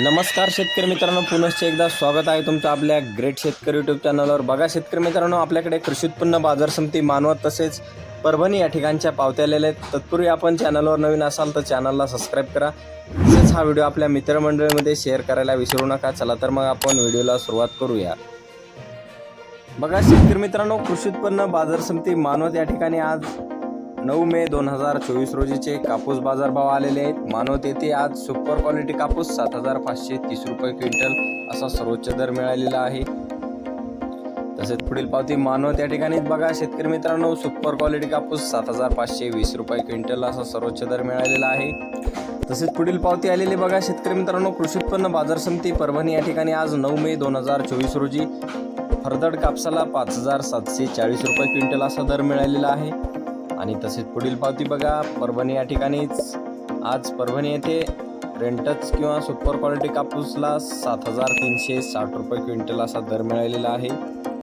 नमस्कार शेतकरी मित्रांनो पुनश्च एकदा स्वागत आहे तुमचं आपल्या ग्रेट शेतकरी यूट्यूब चॅनलवर बघा शेतकरी मित्रांनो आपल्याकडे कृषी उत्पन्न बाजार समिती मानवत तसेच परभणी या ठिकाणच्या पावत्या आलेल्या आहेत. तत्पूर्वी आपण चॅनलवर नवीन असाल तर चॅनलला सबस्क्राईब करा. तसेच हा व्हिडिओ आपल्या मित्रमंडळीमध्ये शेअर करायला विसरू नका. चला तर मग आपण व्हिडिओला सुरुवात करूया. बघा शेतकरी मित्रांनो कृषी उत्पन्न बाजार समिती मानवत या ठिकाणी आज नऊ मे दोन हजार चोवीस रोजीचे कापूस बाजारभाव आलेले आहेत. मानवत येथे आज सुपर क्वालिटी कापूस सात हजार पाचशे तीस रुपये क्विंटल असा सर्वोच्च दर मिळालेला आहे. तसेच पुढील पावती मानवत या ठिकाणी बघा. शेतकरी मित्रांनो सुपर क्वालिटी कापूस सात हजार पाचशे वीस रुपये क्विंटल असा सर्वोच्च दर मिळालेला आहे. तसेच पुढील पावती आलेली बघा. शेतकरी मित्रांनो कृषी उत्पन्न बाजार समिती परभणी या ठिकाणी आज नऊ मे दोन हजार चोवीस रोजी फरदड कापसाला पाच हजार सातशे चाळीस रुपये क्विंटल असा दर मिळालेला आहे. आणि तसेच पुढील पावती बघा. परभणी या ठिकाणीच. आज परभणी येथे रेंटच किंवा सुपर क्वालिटी कापूसला सात हजार तीनशे साठ रुपये क्विंटल असा दर मिळालेला आहे.